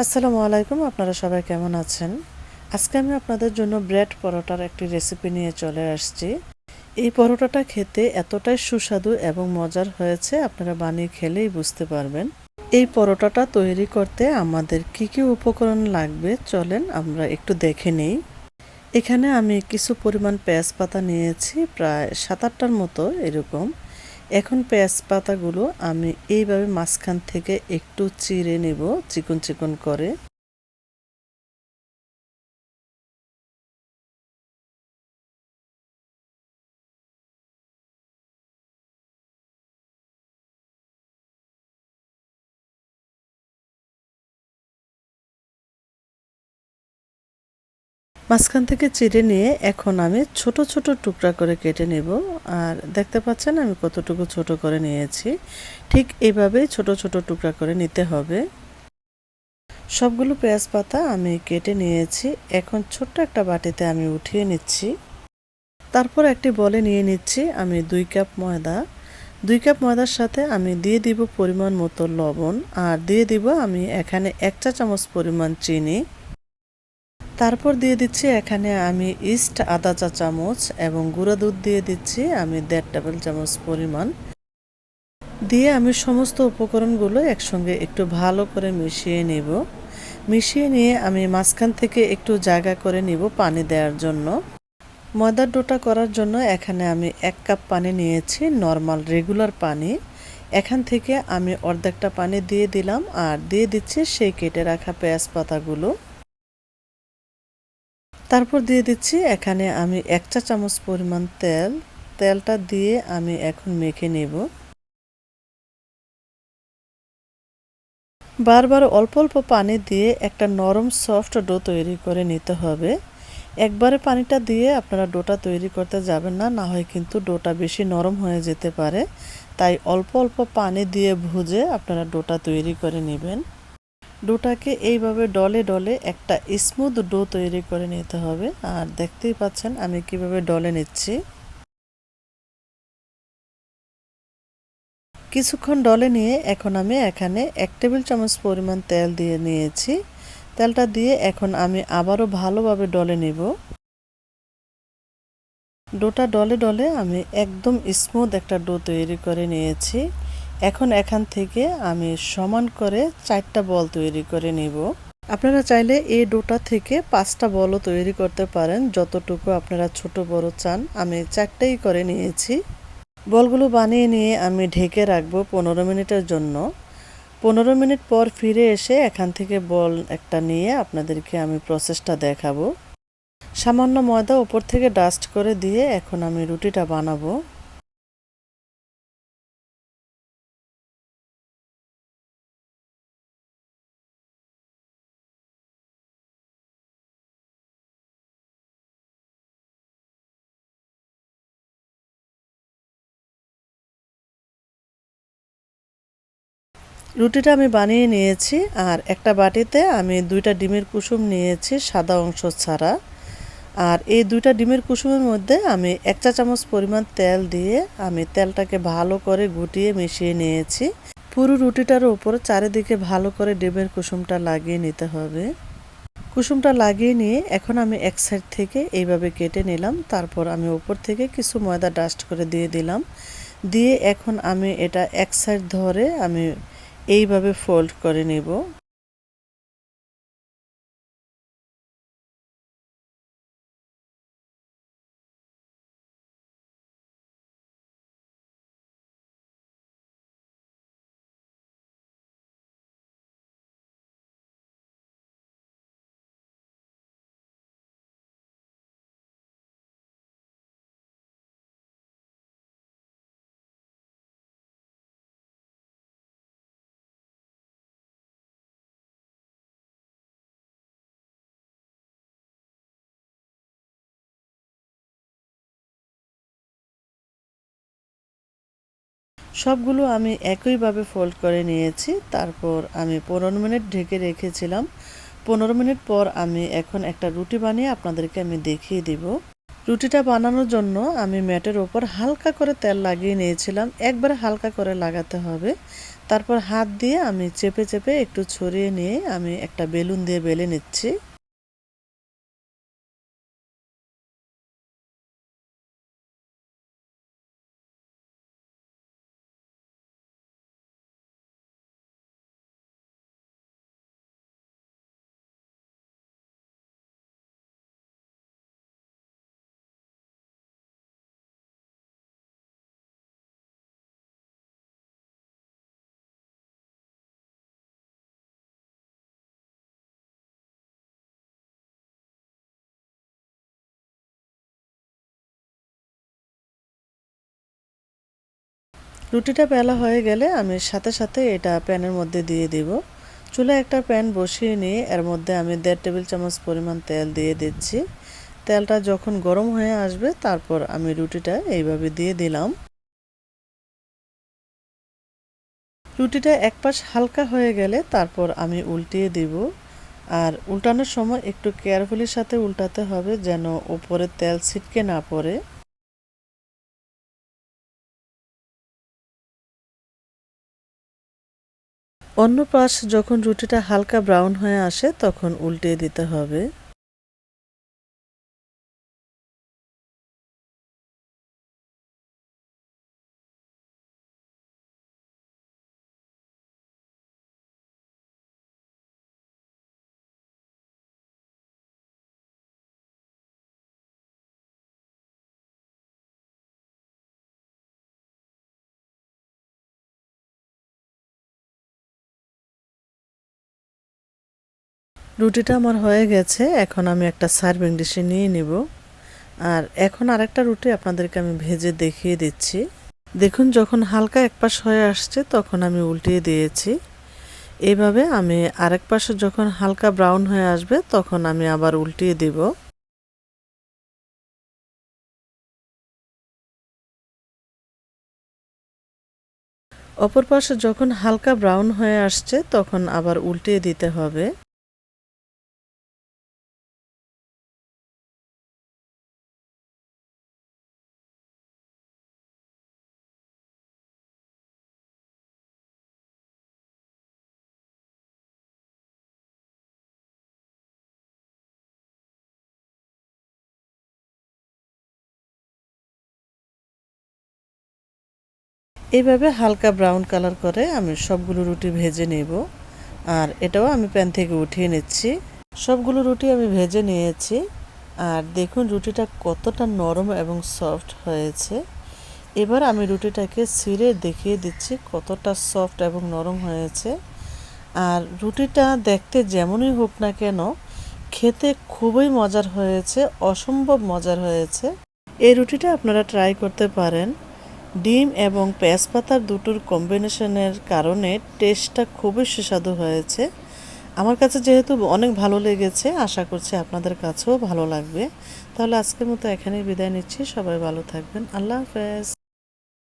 আসসালামু আলাইকুম, আপনারা সবাই কেমন আছেন? আজকে আমি আপনাদের জন্য ব্রেড পরোটার একটি রেসিপি নিয়ে চলে আসছি। এই পরোটাটা খেতে এতটাই সুস্বাদু এবং মজার হয়েছে, আপনারা বানিয়ে খেলেই বুঝতে পারবেন। এই পরোটাটা তৈরি করতে আমাদের কি কি উপকরণ লাগবে চলেন আমরা একটু দেখে নেই। এখানে আমি কিছু পরিমাণ পেঁয়াজ পাতা নিয়েছি, প্রায় সাত আটটার মতো এরকম। এখন পেঁয়াজ পাতাগুলো আমি এইভাবে মাঝখান থেকে একটু চিড়ে নেব চিকন চিকন করে। মাঝখান থেকে চিড়ে নিয়ে এখন আমি ছোট ছোট টুকরা করে কেটে নেব। আর দেখতে পাচ্ছেন আমি কতটুকু ছোট করে নিয়েছি। ঠিক এইভাবেই ছোট ছোট টুকরা করে নিতে হবে। সবগুলো পেঁয়াজ পাতা আমি কেটে নিয়েছি। এখন ছোট্ট একটা বাটিতে আমি উঠিয়ে নিচ্ছি। তারপর একটি বলে নিয়ে নিচ্ছি আমি দুই কাপ ময়দা। দুই কাপ ময়দার সাথে আমি দিয়ে দিব পরিমাণ মতো লবণ। আর দিয়ে দিব আমি এখানে এক চা চামচ পরিমাণ চিনি। তারপর দিয়ে দিচ্ছি এখানে আমি ইস্ট আদা চা চামচ এবং গুঁড়া দুধ দিয়ে দিচ্ছি আমি দেড় টেবিল চামচ পরিমাণ। দিয়ে আমি সমস্ত উপকরণগুলো একসঙ্গে একটু ভালো করে মিশিয়ে নেব। মিশিয়ে নিয়ে আমি মাঝখান থেকে একটু জায়গা করে নিব পানি দেওয়ার জন্য। ময়দার ডোটা করার জন্য এখানে আমি এক কাপ পানি নিয়েছি, নর্মাল, রেগুলার পানি। এখান থেকে আমি অর্ধেকটা পানি দিয়ে দিলাম আর দিয়ে দিচ্ছি সেই কেটে রাখা পেঁয়াজ পাতাগুলো। তারপর দিয়ে দিচ্ছি, এখানে আমি এক চা চামচ পরিমাণ তেল। তেলটা দিয়ে আমি এখন মেখে নেব। বারবার অল্প অল্প পানি দিয়ে একটা নরম সফট ডো তৈরি করে নিতে হবে। একবারে পানিটা দিয়ে আপনারা ডোটা তৈরি করতে যাবেন না না হয় কিন্তু ডোটা বেশি নরম হয়ে যেতে পারে। তাই অল্প অল্প পানি দিয়ে ভুজে আপনারা ডোটা তৈরি করে নেবেন। ডোটাকে এইভাবে ডলে ডলে একটা স্মুথ ডো তৈরি করে নিতে হবে। আর দেখতেই পাচ্ছেন আমি কীভাবে ডলে নিচ্ছি। কিছুক্ষণ ডলে নিয়ে এখন আমি এখানে এক টেবিল চামচ পরিমাণ তেল দিয়ে নিয়েছি। তেলটা দিয়ে এখন আমি আবারও ভালোভাবে ডলে নেব। ডোটা ডলে ডলে আমি একদম স্মুথ একটা ডো তৈরি করে নিয়েছি। এখন এখান থেকে আমি সমান করে চারটা বল তৈরি করে নিব। আপনারা চাইলে এই ডোটা থেকে পাঁচটা বলও তৈরি করতে পারেন, যতটুকু আপনারা ছোট বড় চান। আমি চারটেই করে নিয়েছি। বলগুলো বানিয়ে নিয়ে আমি ঢেকে রাখব পনেরো মিনিটের জন্য। পনেরো মিনিট পর ফিরে এসে এখান থেকে বল একটা নিয়ে আপনাদেরকে আমি প্রসেসটা দেখাবো। সামান্য ময়দা উপর থেকে ডাস্ট করে দিয়ে এখন আমি রুটিটা বানাবো। রুটিটা আমি বানিয়ে নিয়েছি, আর একটা বাটিতে আমি দুইটা ডিমের কুসুম নিয়েছি সাদা অংশ ছাড়া। আর এই দুইটা ডিমের কুসুমের মধ্যে আমি এক চা চামচ পরিমাণ তেল দিয়ে আমি তেলটাকে ভালো করে গুটিয়ে মিশিয়ে নিয়েছি। পুরো রুটিটার উপর চারিদিকে ভালো করে ডিমের কুসুমটা লাগিয়ে নিতে হবে। কুসুমটা লাগিয়ে নিয়ে এখন আমি এক সাইড থেকে এইভাবে কেটে নিলাম, তারপর আমি উপর থেকে কিছু ময়দা ডাস্ট করে দিয়ে দিলাম। দিয়ে এখন আমি এটা এক সাইড ধরে আমি এইভাবে ফোল্ড করে নেব। সবগুলো আমি একইভাবে ফোল্ড করে নিয়েছি। তারপর আমি পনেরো মিনিট ঢেকে রেখেছিলাম। পনেরো মিনিট পর আমি এখন একটা রুটি বানিয়ে আপনাদেরকে আমি দেখিয়ে দিব। রুটিটা বানানোর জন্য আমি ম্যাটের ওপর হালকা করে তেল লাগিয়ে নিয়েছিলাম। একবারে হালকা করে লাগাতে হবে। তারপর হাত দিয়ে আমি চেপে চেপে একটু ছড়িয়ে নিয়ে আমি একটা বেলুন দিয়ে বেলে নিচ্ছি। রুটিটা বেলা হয়ে গেলে আমি সাথে সাথে এটা প্যানের মধ্যে দিয়ে দিব। চুলায় একটা প্যান বসিয়ে নিয়ে এর মধ্যে আমি দেড় টেবিল চামচ পরিমাণ তেল দিয়ে দিচ্ছি। তেলটা যখন গরম হয়ে আসবে তারপর আমি রুটিটা এইভাবে দিয়ে দিলাম। রুটিটা এক পাশ হালকা হয়ে গেলে তারপর আমি উল্টিয়ে দিব। আর উল্টানোর সময় একটু কেয়ারফুলির সাথে উল্টাতে হবে যেন ওপরে তেল ছিটকে না পড়ে। অন্য পাশ যখন রুটিটা হালকা ব্রাউন হয়ে আসে তখন উল্টে দিতে হবে। রুটিটা আমার হয়ে গেছে, এখন আমি একটা সার্ভিং ডিশে নিয়ে নিব। আর এখন আরেকটা রুটি আপনাদেরকে আমি ভেজে দেখিয়ে দিচ্ছি। দেখুন, যখন হালকা এক পাশ হয়ে আসছে, তখন আমি উল্টিয়ে দিয়েছি। এভাবে আমি আরেক পাশে যখন হালকা ব্রাউন হয়ে আসবে, তখন আমি আবার উল্টিয়ে দিব। অপর পাশে যখন হালকা ব্রাউন হয়ে আসছে, তখন আবার উল্টিয়ে দিতে হবে। এইভাবে হালকা ব্রাউন কালার করে আমি সবগুলো রুটি ভেজে নেব। আর এটাও আমি প্যান থেকে উঠিয়ে নিচ্ছি। সবগুলো রুটি আমি ভেজে নিয়েছি। আর দেখুন রুটিটা কতটা নরম এবং সফট হয়েছে। এবার আমি রুটিটাকে ছিঁড়ে দেখিয়ে দিচ্ছি কতটা সফট এবং নরম হয়েছে। আর রুটিটা দেখতে যেমনই হোক না কেন, খেতে খুবই মজার হয়েছে, অসম্ভব মজার হয়েছে। এই রুটিটা আপনারা ট্রাই করতে পারেন। ডিম এবং পেঁয়াজপাতার দুটোর কম্বিনেশনের কারণে টেস্টটা খুবই সুস্বাদু হয়েছে। আমার কাছে যেহেতু অনেক ভালো লেগেছে, আশা করছি আপনাদের কাছেও ভালো লাগবে। তাহলে আজকের মতো এখানেই বিদায় নিচ্ছি। সবাই ভালো থাকবেন। আল্লাহ হাফেজ।